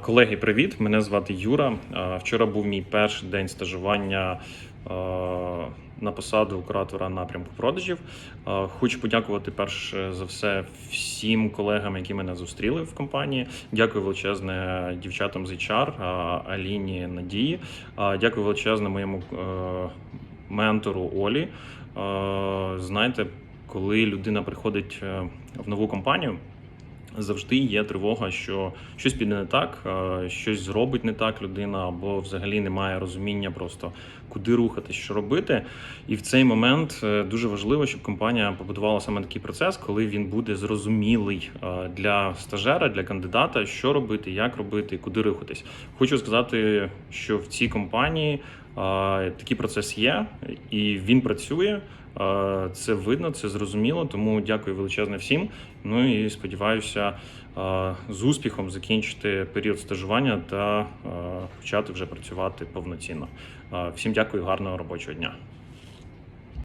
Колеги, привіт! Мене звати Юра. Вчора був мій перший день стажування на посаду куратора напрямку продажів. Хочу подякувати перш за все всім колегам, які мене зустріли в компанії. Дякую величезне дівчатам з HR, Аліні Надії. Дякую величезне моєму е, ментору Олі. Знаєте, коли людина приходить е, в нову компанію. Завжди є тривога, що щось піде не так, щось зробить не так людина, або взагалі немає розуміння просто куди рухатись, що робити. І в цей момент е, дуже важливо, щоб компанія побудувала саме такий процес, коли він буде зрозумілий для стажера, для кандидата, що робити, як робити, куди рухатись. Хочу сказати, що в цій компанії такий процес є, і він працює. Це видно, це зрозуміло. Тому дякую величезне всім. Ну і сподіваюся з успіхом закінчити період стажування та почати вже працювати повноцінно. Всім дякую, гарного робочого дня.